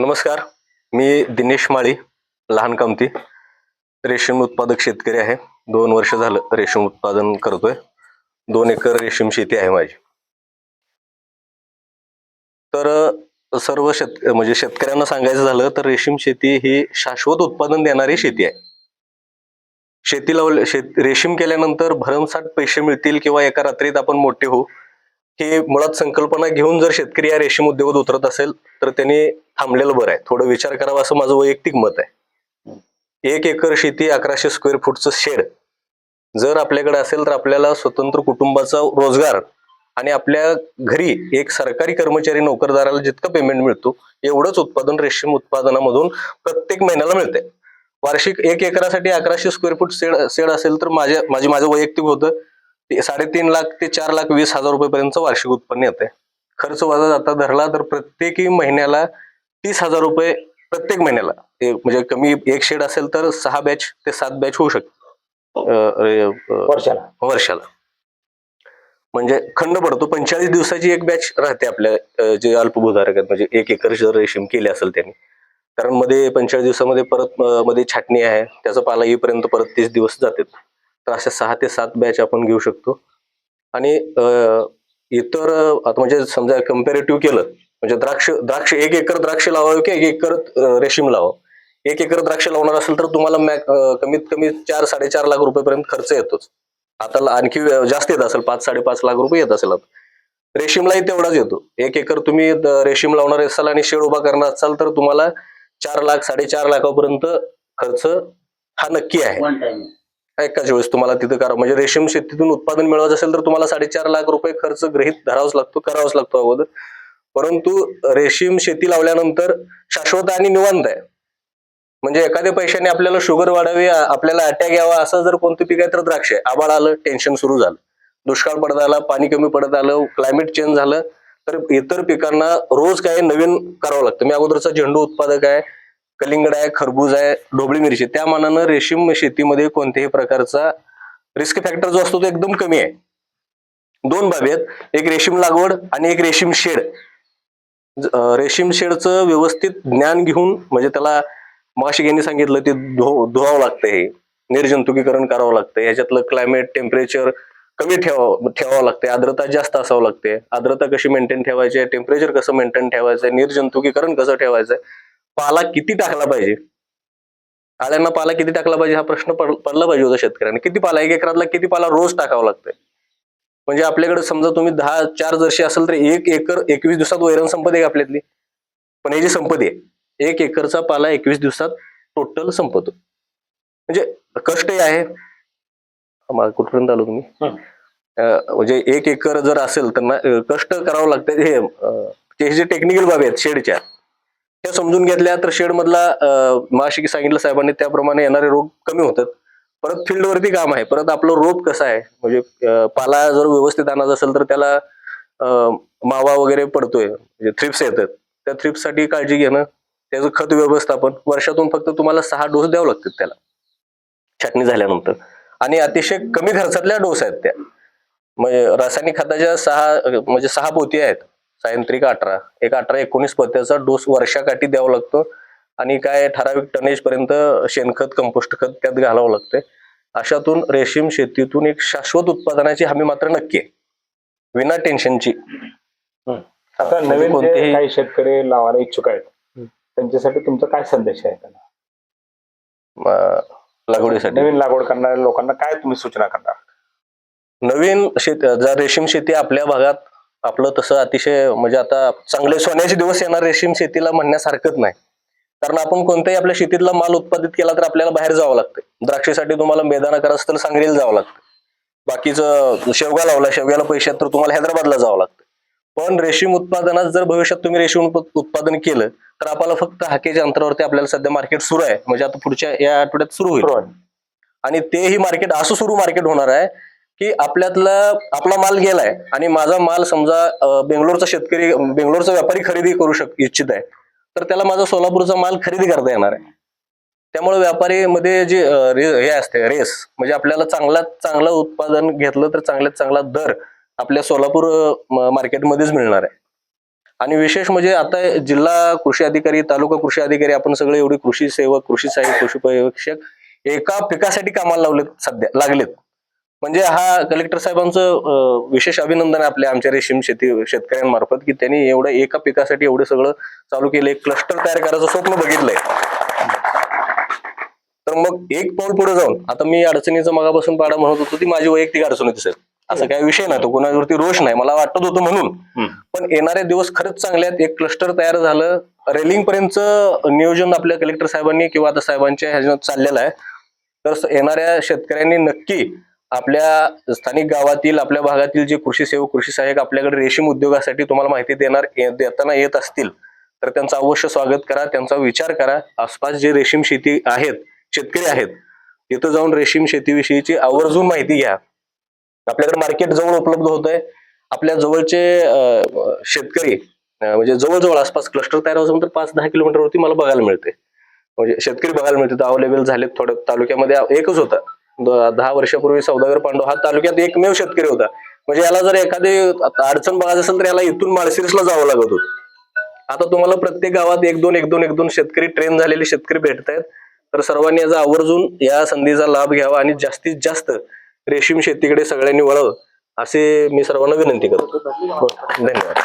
नमस्कार मी दिनेश माळी लहान कामती रेशीम उत्पादक शेतकरी आहे. दोन वर्ष झालं रेशीम उत्पादन करतोय. दोन एकर रेशीम शेती आहे माझी. तर सर्व शेत म्हणजे शेतकऱ्यांना सांगायचं झालं तर रेशीम शेती ही शाश्वत उत्पादन देणारी शेती आहे. शेती लावले शेत रेशीम केल्यानंतर भरमसाठ पैसे मिळतील किंवा एका रात्रीत आपण मोठे होऊ. ही मुळात संकल्पना घेऊन जर शेतकरी या रेशीम उद्योगात उतरत असेल तर त्यांनी थांबलेलं बरं आहे. थोडं विचार करावा असं माझं वैयक्तिक मत आहे. एक एकर शेती अकराशे स्क्वेअर फूटचं शेड जर आपल्याकडे असेल तर आपल्याला स्वतंत्र कुटुंबाचा रोजगार आणि आपल्या घरी एक सरकारी कर्मचारी नोकरदाराला जितकं पेमेंट मिळतो एवढंच उत्पादन रेशीम उत्पादनामधून प्रत्येक महिन्याला मिळते वार्षिक एक एकरासाठी अकराशे स्क्वेअर फूट सेड सेड असेल तर माझ्या माझी माझं वैयक्तिक होतं. साडेतीन लाख ते चार लाख वीस हजार रुपयेपर्यंत वार्षिक उत्पन्न येते खर्च वजा जाता धरला तर प्रत्येकी महिन्याला तीस हजार रुपये प्रत्येक महिन्याला. म्हणजे कमी एक शेड असेल तर सहा बॅच ते सात बॅच होऊ शकतो. वर्षाला. वर्षाला. म्हणजे खंड पडतो. पंचेचाळीस दिवसाची एक बॅच राहते आपल्या जे अल्पभूधारक आहेत. म्हणजे एक एकर जर रेशीम केली असेल त्यांनी. कारण मध्ये पंचेचाळीस दिवसामध्ये परत मध्ये छाटणी आहे. त्याचा पाला येईपर्यंत परत तीस दिवस जातात. तर अशा सहा ते सात बॅच आपण घेऊ शकतो. आणि इतर म्हणजे समजा कम्पॅरेटिव्ह केलं म्हणजे द्राक्ष द्राक्ष एक एकर द्राक्ष लावावे की एक एकर रेशीम लावावं? एक एकर द्राक्ष लावणार असेल तर तुम्हाला मॅ- कमीत कमी चार साडेचार लाख रुपयेपर्यंत खर्च येतोच. आता आणखी जास्त येत असेल पाच साडेपाच लाख रुपये येत असेल आता. रेशीमलाही तेवढाच येतो. एक एकर तुम्ही रेशीम लावणार असाल आणि शेड उभा करणार असाल तर तुम्हाला चार लाख साडेचार लाखापर्यंत खर्च हा नक्की आहे. एकाच वेळेस तुम्हाला तिथं करा म्हणजे रेशीम शेतीतून उत्पादन मिळवायचं असेल तर तुम्हाला साडेचार लाख रुपये खर्च गृहित धरावाच लागतो करावाच लागतो अगोदर. परंतु रेशीम शेती लावल्यानंतर शाश्वत आणि निवांत आहे. म्हणजे एखाद्या पैशाने आपल्याला शुगर वाढावी आपल्याला अटॅक यावा असं जर कोणतं पीक आहे तर द्राक्ष आहे. आबाळ आलं टेन्शन सुरू झालं. दुष्काळ पडत आला पाणी कमी पडत आलं क्लायमेट चेंज झालं तर इतर पिकांना रोज काय नवीन करावं लागतं. मी अगोदरचा झेंडू उत्पादक आहे. कलिंगड आहे खरबूज आहे ढोबळी मिरची. त्या मानानं रेशीम शेतीमध्ये कोणत्याही प्रकारचा रिस्क फॅक्टर जो असतो तो एकदम कमी आहे. दोन बाबी आहेत. एक रेशीम लागवड आणि एक रेशीम शेड. रेशीम शेडचं व्यवस्थित ज्ञान घेऊन म्हणजे त्याला माशी यांनी सांगितलं ते धु धुवावं लागतं हे. निर्जंतुकीकरण करावं लागतं. ह्याच्यातलं क्लायमेट टेम्परेचर कमी ठेवावं ठेवावं लागते. आर्द्रता जास्त असावं लागते. आर्द्रता कशी मेंटेन ठेवायची आहे? टेम्परेचर कसं मेंटेन ठेवायचं आहे? निर्जंतुकीकरण कसं ठेवायचं आहे? पाला किती टाकला पाहिजे? आळ्यांना पाला किती टाकला पाहिजे हा प्रश्न पड- पडला पाहिजे होता शेतकऱ्यांना. किती पाला एक एकरातला किती पाला रोज टाकावा लागतंय? म्हणजे आपल्याकडे समजा तुम्ही दहा चार जर्शी असेल तर एक एकर एकवीस दिवसात वैरण संपत्ती आहे आपल्यातली? पण ही जी संपत्ती आहे एक एकरचा पाला एकवीस दिवसात टोटल संपतो. म्हणजे कष्टही आहे. कुठपर्यंत आलो तुम्ही? म्हणजे एक एकर जर असेल तर कष्ट करावं लागतं हे जे टेक्निकल बाबी आहेत शेडच्या त्या समजून घेतल्या तर शेड मधला माशी सांगितलं साहेबांनी त्याप्रमाणे येणारे रोग कमी होतात. परत फील्डवरती काम आहे. परत आपलं रोप कसं आहे? म्हणजे पाला जर व्यवस्थित आणायचा असेल तर त्याला मावा वगैरे पडतोय. म्हणजे थ्रिप्स येतात. त्या थ्रिप्ससाठी काळजी घेणं त्याचं खत व्यवस्थापन. वर्षातून फक्त तुम्हाला सहा डोस द्यावे लागतात त्याला. छाटणी झाल्यानंतर. आणि अतिशय कमी खर्चातल्या डोस आहेत त्या. म्हणजे रासायनिक खताच्या सहा म्हणजे सहा पोती आहेत. सायंत्रिक अठरा. एक अठरा एकोणीस पत्त्याचा डोस वर्षाकाठी द्यावा लागतो आणि काय ठराविक टनेज पर्यंत शेणखत कंपोस्ट खत त्यात घालावं लागतंय अशातून रेशीम शेतीतून एक शाश्वत उत्पादनाची हमी मात्र नक्की आहे. विना टेन्शनची आता म्हणजे नवीन कोणतेही- काही शेतकरी लावायला इच्छुक आहेत. त्यांच्यासाठी तुमचा काय संदेश आहे त्यांना? लागवडीसाठी. नवीन लागवड करणाऱ्या लोकांना काय तुम्ही सूचना करणार? नवीन शेत जर रेशीम शेती आपल्या भागात आपलं तसं अतिशय म्हणजे आता चांगले सोन्याचे दिवस येणार रेशीम शेतीला म्हणण्यासारखंच नाही. कारण आपण कोणत्याही आपल्या शेतीतला माल उत्पादित केला तर आपल्याला बाहेर जावं लागतं. द्राक्षेसाठी तुम्हाला मैदाना करायचं तर सांगलीला जावं लागतं. बाकीचं शेवगा लावला शेवग्याला पैशात तर तुम्हाला हैदराबादला जावं लागतं. पण रेशीम उत्पादनात जर भविष्यात तुम्ही रेशीम उत्पादन केलं तर आपल्याला फक्त हाकेच्या अंतरावरती आपल्याला सध्या मार्केट सुरू आहे. म्हणजे आता पुढच्या या आठवड्यात सुरू होईल. आणि तेही मार्केट असं सुरू मार्केट होणार आहे की आपल्यातला आपला माल गेलाय आणि माझा माल समजा बेंगलोरचा शेतकरी बेंगलोरचा व्यापारी खरेदी करू शक इच्छित आहे तर त्याला माझा सोलापूरचा माल खरेदी करता येणार आहे. त्यामुळे व्यापारी मध्ये जे हे असते रेस म्हणजे आपल्याला चांगला चांगलं उत्पादन घेतलं तर चांगल्यात चांगला दर आपल्या सोलापूर मार्केटमध्येच मिळणार आहे. आणि विशेष म्हणजे आता जिल्हा कृषी अधिकारी तालुका कृषी अधिकारी आपण सगळे एवढे कृषी सेवक कृषी सहाय्यक कृषी पर्यवेक्षक एका पिकासाठी कामाला लावलेत सध्या लागलेत. म्हणजे हा कलेक्टर साहेबांचं विशेष अभिनंदन आहे आपल्या आमच्या रेशीम शेती शेतकऱ्यांमार्फत की त्यांनी एवढं एका पिकासाठी एवढं सगळं चालू केलं एक क्लस्टर तयार करायचं स्वप्न बघितलंय. तर मग एक पाऊल पुढे जाऊन आता मी अडचणीचं मगापासून पाडा म्हणत होतो ती माझी वैयक्तिक अडचण होती सर असं काही विषय नाही तो कोणावरती रोष नाही मला वाटत होतं म्हणून. पण येणारे दिवस खरंच चांगले आहेत एक क्लस्टर तयार झालं रेलिंग पर्यंतचं नियोजन आपल्या कलेक्टर साहेबांनी किंवा आता साहेबांच्या ह्याच्यात चाललेलं आहे. तर येणाऱ्या शेतकऱ्यांनी नक्की आपल्या स्थानिक गावातील आपल्या भागातील जे कृषी सेवक कृषी सहाय्यक आपल्याकडे रेशीम उद्योगासाठी तुम्हाला माहिती देणार देताना येत असतील तर त्यांचं अवश्य स्वागत करा त्यांचा विचार करा. आसपास जे रेशीम शेती आहेत शेतकरी आहेत तिथं जाऊन रेशीम शेतीविषयीची आवर्जून माहिती घ्या. आपल्याकडे मार्केट जवळ उपलब्ध होत आहे आपल्या जवळचे शेतकरी म्हणजे जवळजवळ आसपास क्लस्टर तयार होतं तर पाच दहा किलोमीटरवरती मला बघायला मिळते म्हणजे शेतकरी बघायला मिळते अवेलेबल झालेत थोडं तालुक्यामध्ये एकच होता. दहा वर्षापूर्वी सौदागर पांडव हा तालुक्यात एकमेव शेतकरी होता. म्हणजे याला जर एखादी अडचण बघायचं असेल तर याला इथून माळशिरसला जावं लागत होतं. आता तुम्हाला प्रत्येक गावात एक दोन एक दोन एक दोन शेतकरी ट्रेन झालेले शेतकरी भेटत आहेत तर सर्वांनी याचा आवर्जून या संधीचा लाभ घ्यावा आणि जास्तीत जास्त रेशीम शेतीकडे सगळ्यांनी वळावं असे मी सर्वांना विनंती करतो. धन्यवाद.